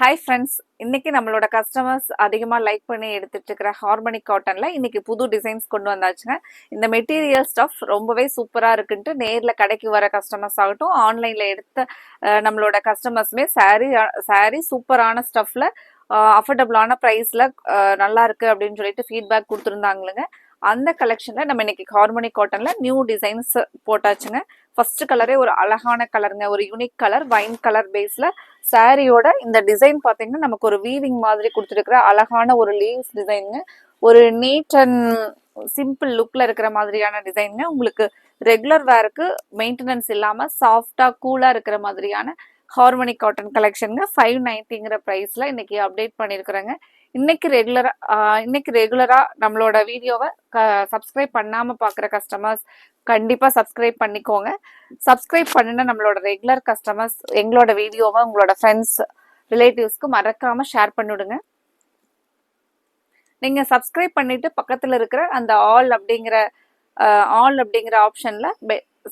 Hi friends இன்னைக்கு நம்மளோட customers அதிகமாக லைக் பண்ணி எடுத்துட்டு இருக்கிற ஹார்மனிக் காட்டனில் இன்னைக்கு புது டிசைன்ஸ் கொண்டு வந்தாச்சுங்க. இந்த மெட்டீரியல் ஸ்டஃப் ரொம்பவே சூப்பராக இருக்குன்ட்டு நேரில் கடைக்கு வர கஸ்டமர்ஸ் ஆகட்டும் ஆன்லைனில் எடுத்த நம்மளோட கஸ்டமர்ஸுமே சாரீ சாரீ சூப்பரான ஸ்டஃப்பில் அஃபோர்டபுளான ப்ரைஸில் நல்லா இருக்குது அப்படின்னு சொல்லிட்டு ஃபீட்பேக் கொடுத்துருந்தாங்களுங்க அந்த கலெக்ஷனில் நம்ம இன்னைக்கு ஹார்மோனி காட்டனில் நியூ டிசைன்ஸ் போட்டாச்சுங்க. ஃபர்ஸ்ட் கலரே ஒரு அழகான கலருங்க ஒரு யூனிக் கலர் வைன் கலர் பேஸில் சாரியோட இந்த டிசைன் பார்த்தீங்கன்னா நமக்கு ஒரு வீவிங் மாதிரி கொடுத்துருக்குற அழகான ஒரு லீவ்ஸ் டிசைனுங்க ஒரு நீட் அண்ட் சிம்பிள் லுக்கில் இருக்கிற மாதிரியான டிசைனுங்க உங்களுக்கு ரெகுலர் வேருக்கு மெயின்டெனன்ஸ் இல்லாமல் சாஃப்டாக கூலாக இருக்கிற மாதிரியான ஹார்மோனிக் காட்டன் கலெக்ஷனுங்க ஃபைவ் நைன்ட்டிங்கிற ப்ரைஸில் இன்றைக்கி அப்டேட் பண்ணியிருக்கிறேங்க இன்னைக்கு ரெகுலரா இன்னைக்கு ரெகுலரா நம்மளோட வீடியோவை சப்ஸ்கிரைப் பண்ணாம பாக்குற கஸ்டமர்ஸ் கண்டிப்பா சப்ஸ்கிரைப் பண்ணிக்கோங்க. சப்ஸ்கிரைப் பண்ணின நம்மளோட ரெகுலர் கஸ்டமர்ஸ் எங்களோட வீடியோவை உங்களோட ஃப்ரெண்ட்ஸ் ரிலேட்டிவ்ஸ்க்கு மறக்காம ஷேர் பண்ணிவிடுங்க நீங்க சப்ஸ்கிரைப் பண்ணிட்டு பக்கத்துல இருக்கிற அந்த ஆல் அப்படிங்கிற ஆல் அப்படிங்கிற ஆப்ஷன்ல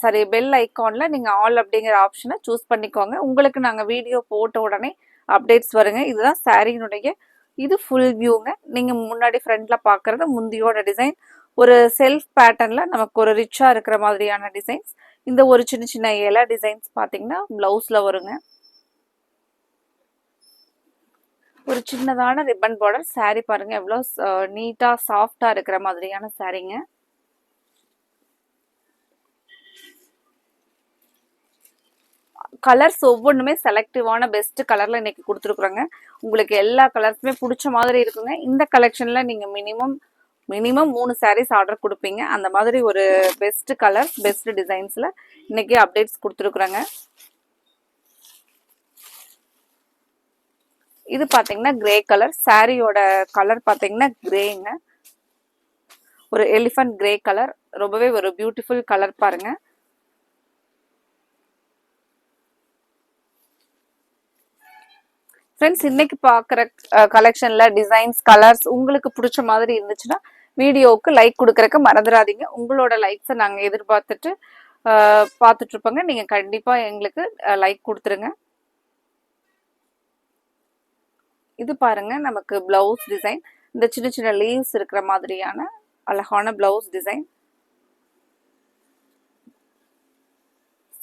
சாரி பெல் ஐக்கான்ல நீங்க ஆல் அப்படிங்கிற ஆப்ஷனை சூஸ் பண்ணிக்கோங்க. உங்களுக்கு நாங்க வீடியோ போட்ட உடனே அப்டேட்ஸ் வருங்க. இதுதான் சாரியினுடைய இது ஃபுல் வியூங்க நீங்கள் முன்னாடி ஃப்ரண்டில் பார்க்குறது முந்தியோட டிசைன் ஒரு செல்ஃப் பேட்டர்னில் நமக்கு ஒரு ரிச்சாக இருக்கிற மாதிரியான டிசைன்ஸ் இந்த ஒரு சின்ன சின்ன இலை டிசைன்ஸ் பார்த்தீங்கன்னா ப்ளவுஸில் வருங்க. ஒரு சின்னதான ரிப்பன் பார்டர் சாரீ பாருங்கள் எவ்வளோ நீட்டாக சாஃப்டாக இருக்கிற மாதிரியான சாரீங்க கலர்ஸ் ஒவ்வொன்றுமே செலக்டிவான பெஸ்ட் கலரில் இன்னைக்கு கொடுத்துருக்குறோங்க. உங்களுக்கு எல்லா கலர்ஸுமே பிடிச்ச மாதிரி இருக்குங்க. இந்த கலெக்ஷனில் நீங்கள் மினிமம் மினிமம் மூணு சாரீஸ் ஆர்டர் கொடுப்பீங்க. அந்த மாதிரி ஒரு பெஸ்ட் கலர் பெஸ்ட் டிசைன்ஸில் இன்னைக்கு அப்டேட்ஸ் கொடுத்துருக்குறோங்க. இது பார்த்தீங்கன்னா கிரே கலர் சாரியோட கலர் பார்த்தீங்கன்னா கிரேங்க ஒரு எலிஃபண்ட் கிரே கலர் ரொம்பவே ஒரு பியூட்டிஃபுல் கலர் பாருங்கள் ஃப்ரெண்ட்ஸ் இன்னைக்கு பார்க்குற கலெக்ஷனில் டிசைன்ஸ் கலர்ஸ் உங்களுக்கு பிடிச்ச மாதிரி இருந்துச்சுன்னா வீடியோவுக்கு லைக் கொடுக்குறக்கு மறந்துடாதீங்க உங்களோட லைக்ஸை நாங்கள் எதிர்பார்த்துட்டு பார்த்துட்ருப்போங்க பார்த்துட்டு இருப்போங்க எங்களுக்கு லைக் கொடுத்துருங்க. இது பாருங்க நமக்கு பிளவுஸ் டிசைன் இந்த சின்ன சின்ன லீவ்ஸ் இருக்கிற மாதிரியான அழகான பிளவுஸ் டிசைன்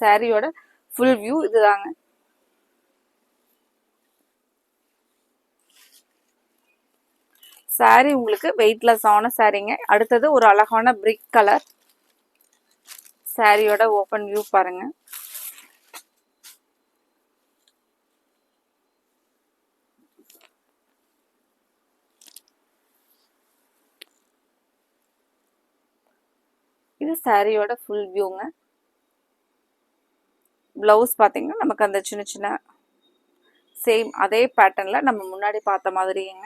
சாரியோட ஃபுல் வியூ இதுதாங்க. சாரி உங்களுக்கு வெயிட்லெஸ் ஆன சாரீங்க அடுத்தது ஒரு அழகான பிரிக் கலர் சாரியோட ஓப்பன் வியூ பாருங்க. இது சாரியோட ஃபுல் வியூங்க பிளவுஸ் பார்த்தீங்கன்னா நமக்கு அந்த சின்ன சின்ன சேம் அதே பேட்டர்னில் நம்ம முன்னாடி பார்த்த மாதிரிங்க.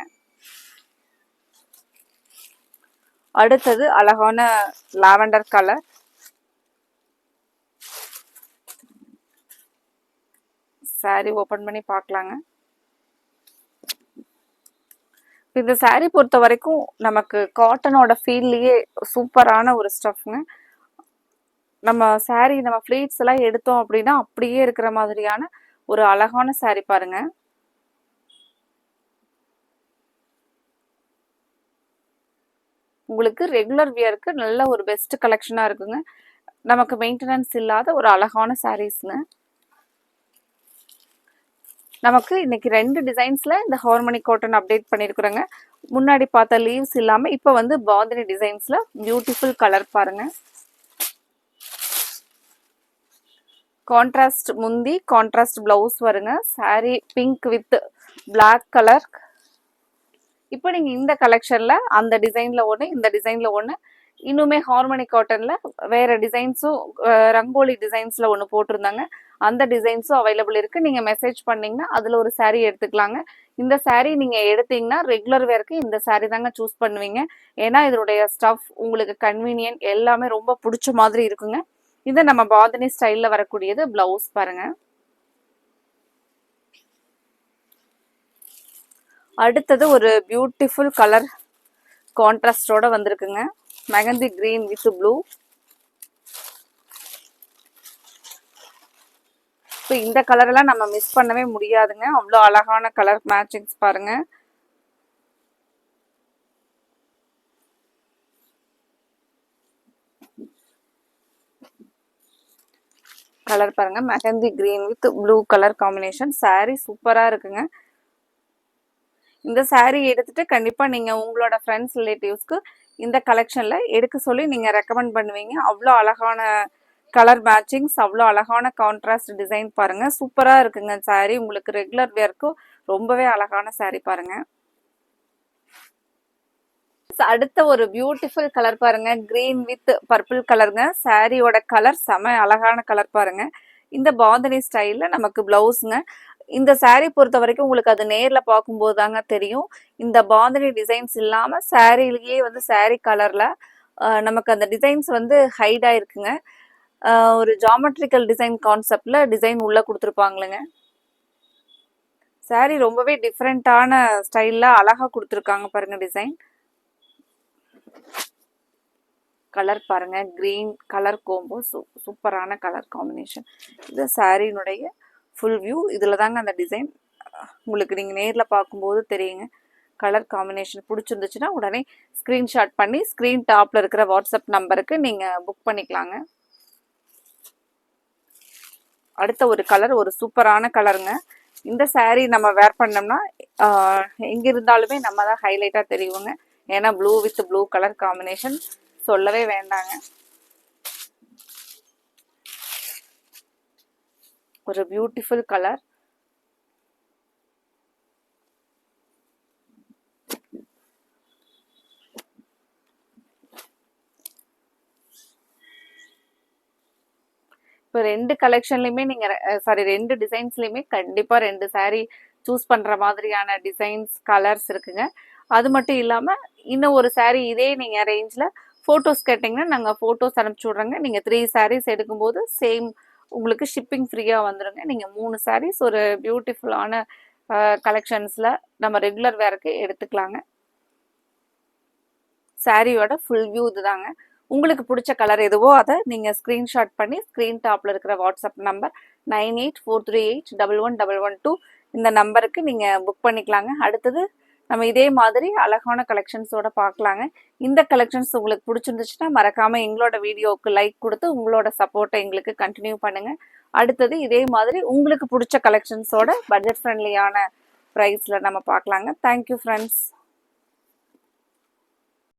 அடுத்தது அழகான லாவெண்டர் கலர் சாரி ஓபன் பண்ணி பார்க்கலாங்க. இந்த saree பொறுத்த வரைக்கும் நமக்கு காட்டனோட ஃபீல்லையே சூப்பரான ஒரு ஸ்டஃப்ங்க நம்ம saree நம்ம ஃப்ளீட்ஸ் எல்லாம் எடுத்தோம் அப்படின்னா அப்படியே இருக்கிற மாதிரியான ஒரு அழகான saree பாருங்கள் உங்களுக்கு ரெகுலர் வியருக்கு நல்ல ஒரு பெஸ்ட் கலெக்ஷனாக இருக்குங்க. நமக்கு மெயின்டெனன்ஸ் இல்லாத ஒரு அழகான சாரீஸ்ங்க நமக்கு இன்னைக்கு ரெண்டு டிசைன்ஸில் இந்த ஹார்மோனி காட்டன் அப்டேட் பண்ணியிருக்கிறோங்க முன்னாடி பார்த்த லீவ்ஸ் இல்லாமல் இப்போ வந்து பாந்தினி டிசைன்ஸில் பியூட்டிஃபுல் கலர் பாருங்க. கான்ட்ராஸ்ட் முந்தி கான்ட்ராஸ்ட் ப்ளவுஸ் வருங்க. Sari pink with black colour இப்போ நீங்கள் இந்த கலெக்ஷனில் அந்த டிசைனில் ஒன்று இந்த டிசைனில் ஒன்று இன்னுமே ஹார்மோனி காட்டனில் வேறு டிசைன்ஸும் ரங்கோலி டிசைன்ஸில் ஒன்று போட்டிருந்தாங்க. அந்த டிசைன்ஸும் அவைலபிள் இருக்குது நீங்கள் மெசேஜ் பண்ணிங்கன்னா அதில் ஒரு சாரீ எடுத்துக்கலாங்க. இந்த சாரீ நீங்கள் எடுத்தீங்கன்னா ரெகுலர் வேர்க்கு இந்த சாரீ தாங்க சூஸ் பண்ணுவீங்க. ஏன்னா இதனுடைய ஸ்டஃப் உங்களுக்கு கன்வீனியன்ட் எல்லாமே ரொம்ப பிடிச்ச மாதிரி இருக்குங்க. இது நம்ம பாதனி ஸ்டைலில் வரக்கூடியது ப்ளவுஸ் பாருங்கள் அடுத்தது ஒரு பியூட்டிஃபுல் கலர் கான்ட்ராஸ்டோட வந்திருக்குங்க. Mehndi green with blue so இந்த கலரெல்லாம் நம்ம மிஸ் பண்ணவே முடியாதுங்க. அவ்வளோ அழகான கலர் மேட்சிங்ஸ் பாருங்க. கலர் பாருங்க. Mehndi green with blue colour combination saree சூப்பராக இருக்குங்க. இந்த சாரீ எடுத்துட்டு கண்டிப்பாக நீங்கள் உங்களோட ஃப்ரெண்ட்ஸ் ரிலேட்டிவ்ஸ்க்கு இந்த கலெக்ஷனில் எடுக்க சொல்லி நீங்கள் ரெக்கமெண்ட் பண்ணுவீங்க. அவ்வளோ அழகான கலர் மேட்சிங்ஸ் அவ்வளோ அழகான கான்ட்ராஸ்ட் டிசைன் பாருங்க. சூப்பராக இருக்குங்க சாரீ உங்களுக்கு ரெகுலர் வேர்க்கும் ரொம்பவே அழகான சாரீ பாருங்க. அடுத்த ஒரு பியூட்டிஃபுல் கலர் பாருங்க. கிரீன் வித் பர்பிள் கலருங்க சாரியோட கலர் செம அழகான கலர் பாருங்க. இந்த பாந்தனி ஸ்டைலில் நமக்கு பிளவுஸுங்க இந்த சாரீ பொறுத்த வரைக்கும் உங்களுக்கு அது நேரில் பார்க்கும்போது தாங்க தெரியும். இந்த பாந்தனி டிசைன்ஸ் இல்லாமல் சாரீலேயே வந்து சாரீ கலரில் நமக்கு அந்த டிசைன்ஸ் வந்து ஹைடாக இருக்குங்க ஒரு ஜாமெட்ரிக்கல் டிசைன் கான்செப்டில் டிசைன் உள்ளே கொடுத்துருப்பாங்களுங்க. சாரீ ரொம்பவே டிஃப்ரெண்ட்டான ஸ்டைலில் அழகாக கொடுத்துருக்காங்க பாருங்கள் டிசைன் கலர் பாருங்க கிரீன் கலர் கோம்போ சூ சூப்பரான கலர் காம்பினேஷன் இது சாரீனுடைய ஃபுல் வியூ இதில் தாங்க அந்த டிசைன் உங்களுக்கு நீங்கள் நேரில் பார்க்கும்போது தெரியுங்க. கலர் காம்பினேஷன் பிடிச்சிருந்துச்சுன்னா உடனே ஸ்க்ரீன்ஷாட் பண்ணி ஸ்க்ரீன் டாப்பில் இருக்கிற வாட்ஸ்அப் நம்பருக்கு நீங்கள் புக் பண்ணிக்கலாங்க. அடுத்த ஒரு கலர் ஒரு சூப்பரான கலருங்க இந்த சாரீ நம்ம வேர் பண்ணோம்னா எங்கே இருந்தாலுமே நம்ம தான் ஹைலைட்டாக தெரியுங்க. ஏன்னா blue with blue colour combination சொல்லவே வேண்டாங்க. ஒரு பியூட்டிஃபுல் கலர் இப்போ ரெண்டு கலெக்ஷன்லையுமே நீங்கள் சாரி ரெண்டு டிசைன்ஸ்லையுமே கண்டிப்பாக ரெண்டு சாரீ சூஸ் பண்ணுற மாதிரியான டிசைன்ஸ் கலர்ஸ் இருக்குங்க. அது மட்டும் இல்லாமல் இன்னும் ஒரு சாரீ இதே நீங்கள் ரேஞ்சில் ஃபோட்டோஸ் கேட்டிங்கன்னா நாங்கள் ஃபோட்டோஸ் அனுப்பிச்சி விட்றோங்க. நீங்கள் த்ரீ சாரீஸ் எடுக்கும்போது சேம் உங்களுக்கு ஷிப்பிங் ஃப்ரீயாக வந்துடுங்க நீங்கள் மூணு சாரீஸ் ஒரு பியூட்டிஃபுல்லான கலெக்ஷன்ஸில் நம்ம ரெகுலர் வேருக்கு எடுத்துக்கலாங்க. சாரியோட ஃபுல் வியூ இதுதாங்க. உங்களுக்கு பிடிச்ச கலர் எதுவோ அதை நீங்கள் ஸ்க்ரீன்ஷாட் பண்ணி ஸ்க்ரீன் டாப்பில் இருக்கிற WhatsApp number nine eight four three eight double one double one two இந்த நம்பருக்கு நீங்கள் புக் பண்ணிக்கலாங்க. அடுத்தது நம்ம இதே மாதிரி அழகான கலெக்ஷன்ஸோட பார்க்கலாங்க. இந்த கலெக்ஷன்ஸ் உங்களுக்கு பிடிச்சிருந்துச்சுன்னா மறக்காமல் எங்களோட வீடியோவுக்கு லைக் கொடுத்து உங்களோட சப்போர்ட்டை எங்களுக்கு கண்டினியூ பண்ணுங்கள் அடுத்தது இதே மாதிரி உங்களுக்கு பிடிச்ச கலெக்ஷன்ஸோட பட்ஜெட் ஃப்ரெண்ட்லியான ப்ரைஸில் நம்ம பார்க்கலாங்க. Thank you friends